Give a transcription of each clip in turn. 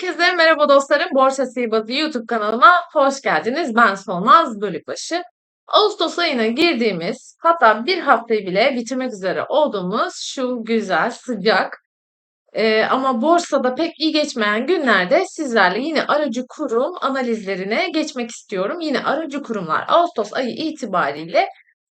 Herkese merhaba dostlarım. Borsa Sihibatı YouTube kanalıma hoş geldiniz. Ben Solmaz Bölükbaşı. Ağustos ayına girdiğimiz hatta bir haftayı bile bitirmek üzere olduğumuz şu güzel sıcak e, ama borsada pek iyi geçmeyen günlerde sizlerle yine aracı kurum analizlerine geçmek istiyorum. Yine aracı kurumlar Ağustos ayı itibariyle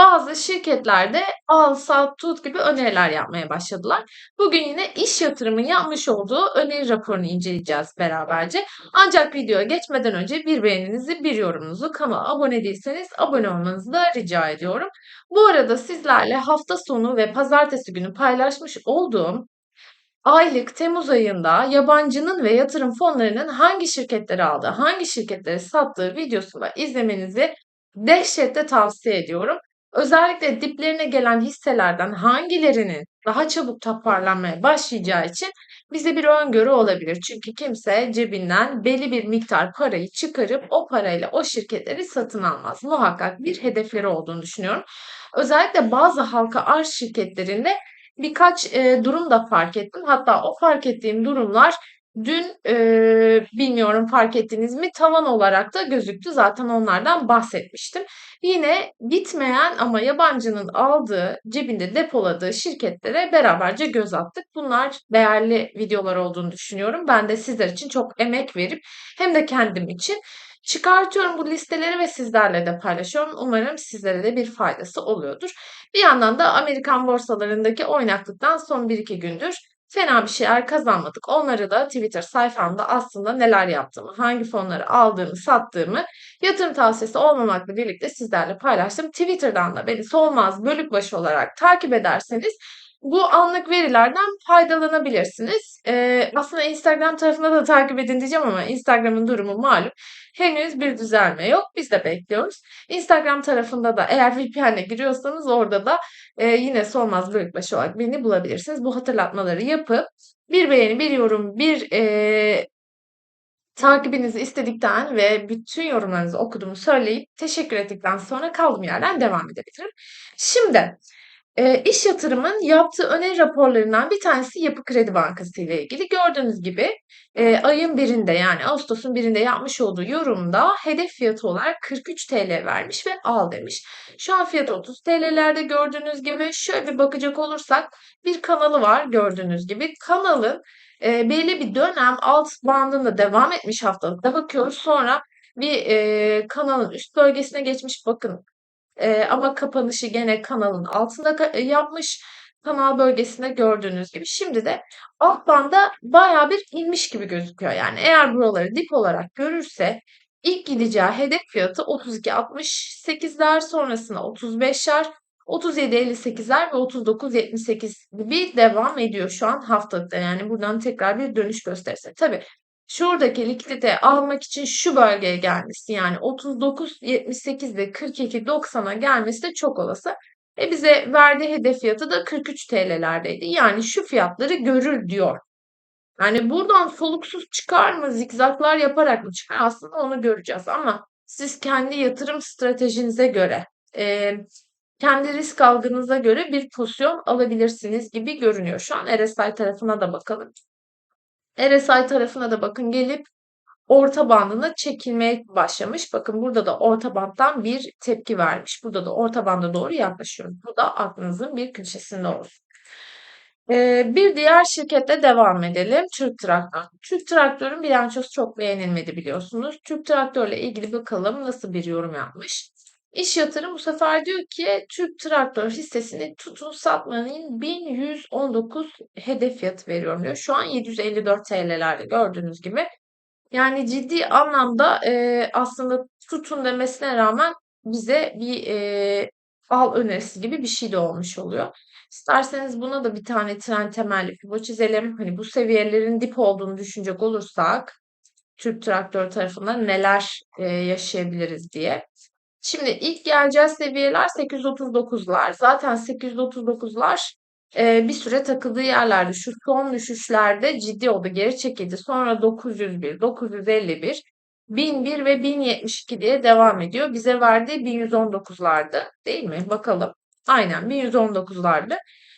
bazı şirketlerde al, sat, tut gibi öneriler yapmaya başladılar. Bugün yine iş yatırımı yapmış olduğu öneri raporunu inceleyeceğiz beraberce. Ancak videoya geçmeden önce bir beğeninizi, bir yorumunuzu, kanala abone değilseniz abone olmanızı da rica ediyorum. Bu arada sizlerle hafta sonu ve pazartesi günü paylaşmış olduğum aylık Temmuz ayında yabancının ve yatırım fonlarının hangi şirketleri aldığı, hangi şirketleri sattığı videosunu izlemenizi dehşetle tavsiye ediyorum. Özellikle diplerine gelen hisselerden hangilerinin daha çabuk toparlanmaya başlayacağı için bize bir öngörü olabilir. Çünkü kimse cebinden belli bir miktar parayı çıkarıp o parayla o şirketleri satın almaz. Muhakkak bir hedefleri olduğunu düşünüyorum. Özellikle bazı halka arz şirketlerinde birkaç e, durum da fark ettim. Hatta o fark ettiğim durumlar dün e, bilmiyorum fark ettiniz mi tavan olarak da gözüktü. Zaten onlardan bahsetmiştim. Yine bitmeyen ama yabancının aldığı, cebinde depoladığı şirketlere beraberce göz attık. Bunlar değerli videolar olduğunu düşünüyorum. Ben de sizler için çok emek verip hem de kendim için çıkartıyorum bu listeleri ve sizlerle de paylaşıyorum. Umarım sizlere de bir faydası oluyordur. Bir yandan da Amerikan borsalarındaki oynaklıktan son 1-2 gündür fena bir şeyler kazanmadık. Onları da Twitter sayfamda aslında neler yaptığımı, hangi fonları aldığımı, sattığımı yatırım tavsiyesi olmamakla birlikte sizlerle paylaştım. Twitter'dan da beni solmaz bölükbaşı olarak takip ederseniz bu anlık verilerden faydalanabilirsiniz. Ee, aslında Instagram tarafında da takip edin diyeceğim ama Instagram'ın durumu malum. Henüz bir düzelme yok. Biz de bekliyoruz. Instagram tarafında da eğer VPN'e giriyorsanız orada da e, yine Solmaz Bölükbaşı olarak beni bulabilirsiniz. Bu hatırlatmaları yapıp bir beğeni, bir yorum, bir e, takibinizi istedikten ve bütün yorumlarınızı okuduğumu söyleyip teşekkür ettikten sonra kaldığım yerden devam edebilirim. Şimdi Eee, iş yatırımın yaptığı öneri raporlarından bir tanesi Yapı Kredi Bankası ile ilgili. Gördüğünüz gibi eee, ayın birinde yani Ağustos'un birinde yapmış olduğu yorumda hedef fiyatı olarak 43 TL vermiş ve al demiş. Şu an fiyat 30 TL'lerde gördüğünüz gibi. Şöyle bir bakacak olursak bir kanalı var gördüğünüz gibi. Kanalın eee, belli bir dönem alt bandında devam etmiş haftalıkta bakıyoruz. Sonra bir eee, kanalın üst bölgesine geçmiş. Bakın Eee, ama kapanışı gene kanalın altında yapmış. Kanal bölgesinde gördüğünüz gibi. Şimdi de alt banda bayağı bir inmiş gibi gözüküyor. Yani eğer buraları dip olarak görürse ilk gideceği hedef fiyatı 32.68'ler sonrasında 35'ler 37.58'ler ve 39.78 gibi devam ediyor şu an haftalıkta. Yani buradan tekrar bir dönüş gösterirse. Tabii Şuradaki likidite almak için şu bölgeye gelmesi yani 39.78 ve 42.90'a gelmesi de çok olası. E bize verdiği hedef fiyatı da 43 TL'lerdeydi. Yani şu fiyatları görür diyor. Yani buradan soluksuz çıkar mı, zikzaklar yaparak mı çıkar? Aslında onu göreceğiz ama siz kendi yatırım stratejinize göre, e, kendi risk algınıza göre bir pozisyon alabilirsiniz gibi görünüyor. Şu an RSI tarafına da bakalım. RSI tarafına da bakın gelip orta bandına çekilmeye başlamış. Bakın burada da orta banddan bir tepki vermiş. Burada da orta banda doğru yaklaşıyoruz. Bu da aklınızın bir köşesinde olsun. Bir diğer şirkette devam edelim. Türk Traktör. Türk Traktör'ün bilançosu çok beğenilmedi biliyorsunuz. Türk Traktör'le ilgili bakalım nasıl bir yorum yapmış. İş yatırım bu sefer diyor ki Türk Traktör hissesini tutun satmanın 1119 hedef fiyatı veriyorum diyor. Şu an 754 TL'lerde gördüğünüz gibi. Yani ciddi anlamda e, aslında tutun demesine rağmen bize bir e, al önerisi gibi bir şey de olmuş oluyor. İsterseniz buna da bir tane trend temelli fibo çizelim. Hani bu seviyelerin dip olduğunu düşünecek olursak Türk Traktör tarafından neler e, yaşayabiliriz diye. Şimdi ilk geleceği seviyeler 839'lar. Zaten 839'lar e, bir süre takıldığı yerlerde. Şu son düşüşlerde ciddi oldu. Geri çekildi. Sonra 901, 951, 1001 ve 1072 diye devam ediyor. Bize verdiği 1119'lardı. Değil mi? Bakalım. Aynen 1119'lardı.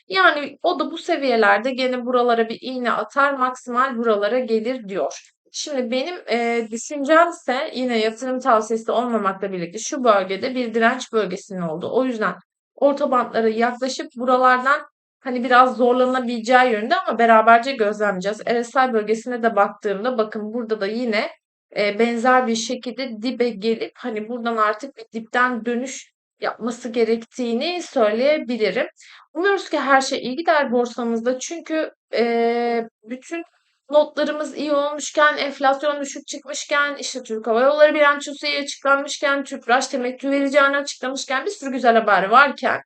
Yani o da bu seviyelerde gene buralara bir iğne atar maksimal buralara gelir diyor. Şimdi benim, eee, düşüncemse yine yatırım tavsiyesi olmamakla birlikte şu bölgede bir direnç bölgesinin olduğu. O yüzden orta bantlara yaklaşıp buralardan, hani, biraz zorlanabileceği yönünde ama beraberce gözlemleyeceğiz. RSI bölgesine de baktığımda bakın burada da yine, eee, benzer bir şekilde dibe gelip, hani, buradan artık bir dipten dönüş yapması gerektiğini söyleyebilirim. Umuyoruz ki her şey iyi gider borsamızda çünkü, eee, bütün notlarımız iyi olmuşken, enflasyon düşük çıkmışken, işte Türk Hava Yolları bilançosu iyi açıklanmışken, Tüpraş temettü vereceğini açıklamışken, bir sürü güzel haber varken,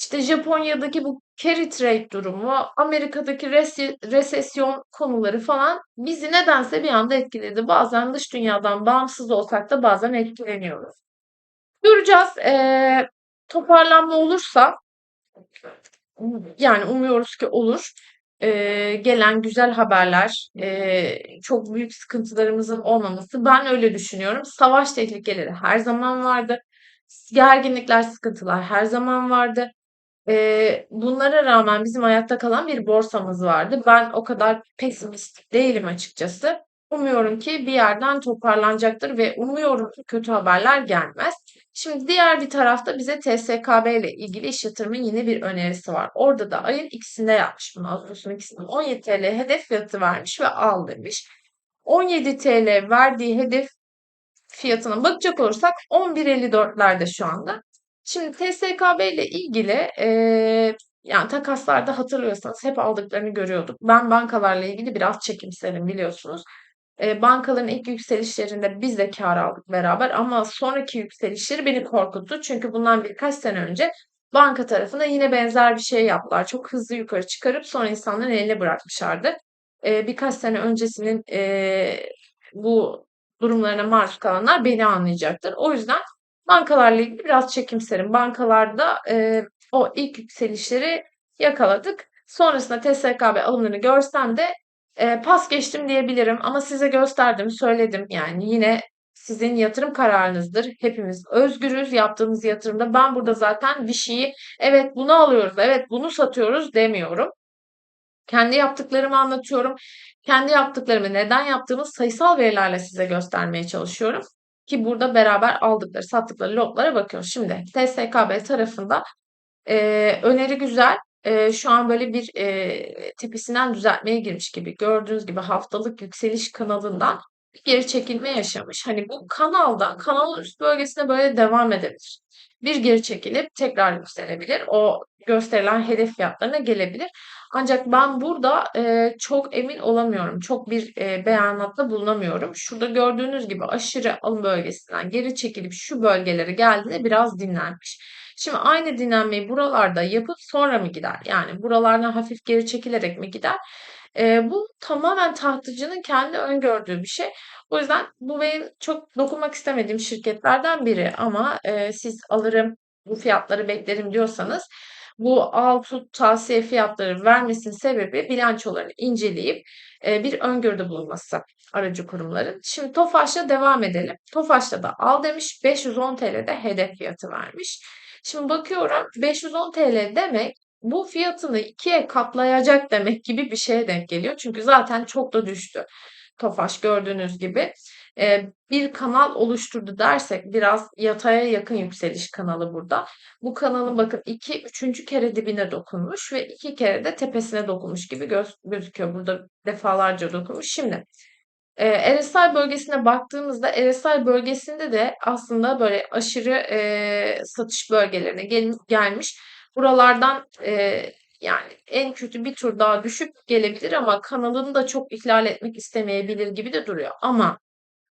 işte Japonya'daki bu carry trade durumu, Amerika'daki resi resesyon konuları falan bizi nedense bir anda etkiledi. Bazen dış dünyadan bağımsız olsak da bazen etkileniyoruz. Göreceğiz. Eee, toparlanma olursa yani umuyoruz ki olur. Eee, gelen güzel haberler, eee, çok büyük sıkıntılarımızın olmaması. Ben öyle düşünüyorum. Savaş tehlikeleri her zaman vardı. Gerginlikler, sıkıntılar her zaman vardı. Eee, bunlara rağmen bizim ayakta kalan bir borsamız vardı. Ben o kadar pesimist değilim açıkçası. Umuyorum ki bir yerden toparlanacaktır ve umuyorum ki kötü haberler gelmez. Şimdi diğer bir tarafta bize TSKB ile ilgili iş yatırımın yeni bir önerisi var. Orada da ayın ikisinde yapmış bunu. Ağustos'un ikisinde 17 TL hedef fiyatı vermiş ve al demiş. 17 TL verdiği hedef fiyatına bakacak olursak 11.54'lerde şu anda. Şimdi TSKB ile ilgili eee, yani takaslarda hatırlıyorsanız hep aldıklarını görüyorduk. Ben bankalarla ilgili biraz çekimserim biliyorsunuz. Eee, bankaların ilk yükselişlerinde biz de kâr aldık beraber ama sonraki yükselişleri beni korkuttu. Çünkü bundan birkaç sene önce banka tarafında yine benzer bir şey yaptılar. Çok hızlı yukarı çıkarıp sonra insanların eline bırakmışlardı. Eee, birkaç sene öncesinin eee, bu durumlarına maruz kalanlar beni anlayacaktır. O yüzden bankalarla ilgili biraz çekimserim. Bankalarda eee, o ilk yükselişleri yakaladık. Sonrasında TSKB alımlarını görsem de Eee, pas geçtim diyebilirim ama size gösterdim, söyledim. Yani yine sizin yatırım kararınızdır. Hepimiz özgürüz yaptığımız yatırımda. Ben burada zaten bir şeyi evet bunu alıyoruz, evet bunu satıyoruz demiyorum. Kendi yaptıklarımı anlatıyorum. Kendi yaptıklarımı neden yaptığımı sayısal verilerle size göstermeye çalışıyorum. Ki burada beraber aldıkları, sattıkları lotlara bakıyoruz. Şimdi TSKB tarafında Eee, öneri güzel. Eee, şu an böyle bir, eee, tepesinden düzeltmeye girmiş gibi. Gördüğünüz gibi haftalık yükseliş kanalından geri çekilme yaşamış. Hani bu kanaldan, kanalın üst bölgesine böyle devam edebilir. Bir geri çekilip tekrar yükselebilir. O gösterilen hedef fiyatlarına gelebilir. Ancak ben burada, eee, çok emin olamıyorum. Çok bir, eee, beyanatta bulunamıyorum. Şurada gördüğünüz gibi aşırı alım bölgesinden geri çekilip şu bölgelere geldiğinde biraz dinlenmiş. Şimdi aynı dinlenmeyi buralarda yapıp sonra mı gider? Yani buralardan hafif geri çekilerek mi gider? Eee, bu tamamen tahtıcının kendi öngördüğü bir şey. O yüzden bu benim çok dokunmak istemediğim şirketlerden biri ama, eee, siz alırım, bu fiyatları beklerim diyorsanız bu al, tut, tavsiye fiyatları vermesinin sebebi bilançolarını inceleyip, eee, bir öngörüde bulunması aracı kurumların. Şimdi TOFAŞ'la devam edelim. TOFAŞ'ta da al demiş, 510 TL'de hedef fiyatı vermiş. Şimdi bakıyorum 510 TL demek bu fiyatını ikiye katlayacak demek gibi bir şeye denk geliyor. Çünkü zaten çok da düştü. Tofaş gördüğünüz gibi e, bir kanal oluşturdu dersek biraz yataya yakın yükseliş kanalı burada. Bu kanalın bakın iki, üçüncü kere dibine dokunmuş ve iki kere de tepesine dokunmuş gibi göz, gözüküyor. Burada defalarca dokunmuş. Şimdi Eee, RSI bölgesine baktığımızda RSI bölgesinde de aslında böyle aşırı, eee, satış bölgelerine gel gelmiş. Buralardan, eee, yani en kötü bir tur daha düşüp gelebilir ama kanalını da çok ihlal etmek istemeyebilir gibi de duruyor. Ama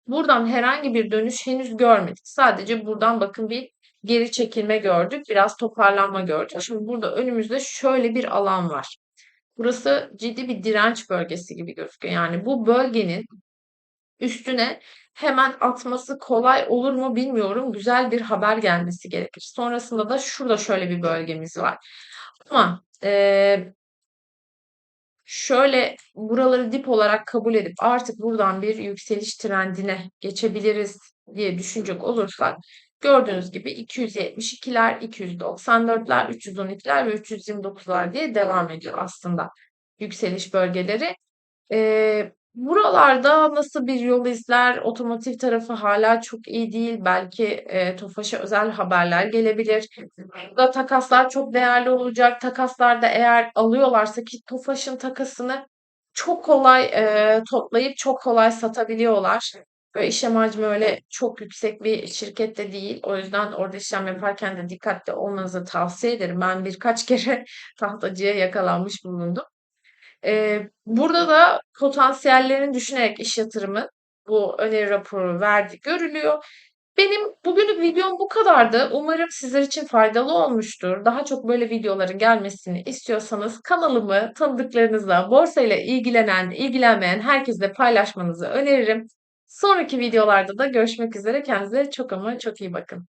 buradan herhangi bir dönüş henüz görmedik. Sadece buradan bakın bir geri çekilme gördük. Biraz toparlanma gördük. Şimdi burada önümüzde şöyle bir alan var. Burası ciddi bir direnç bölgesi gibi gözüküyor. Yani bu bölgenin Üstüne hemen atması kolay olur mu bilmiyorum. Güzel bir haber gelmesi gerekir. Sonrasında da şurada şöyle bir bölgemiz var. Ama eee, şöyle buraları dip olarak kabul edip artık buradan bir yükseliş trendine geçebiliriz diye düşünecek olursak gördüğünüz gibi 272'ler, 294'ler, 312'ler ve 329'lar diye devam ediyor aslında yükseliş bölgeleri. Eee Buralarda nasıl bir yol izler? Otomotiv tarafı hâlâ çok iyi değil. Belki, eee, TOFAŞ'a özel haberler gelebilir. Burada takaslar çok değerli olacak. Takaslarda eğer alıyorlarsa ki TOFAŞ'ın takasını çok kolay, eee, toplayıp çok kolay satabiliyorlar. Böyle işlem hacmi öyle çok yüksek bir şirket de değil. O yüzden orada işlem yaparken de dikkatli olmanızı tavsiye ederim. Ben birkaç kere tahtacıya yakalanmış bulundum. Eee, burada da potansiyellerini düşünerek iş yatırımı bu öneri raporu verdiği görülüyor. Benim bugünlük videom bu kadardı. Umarım sizler için faydalı olmuştur. Daha çok böyle videoların gelmesini istiyorsanız kanalımı tanıdıklarınızla, borsayla ilgilenen, ilgilenmeyen herkesle paylaşmanızı öneririm. Sonraki videolarda da görüşmek üzere. Kendinize çok ama çok iyi bakın.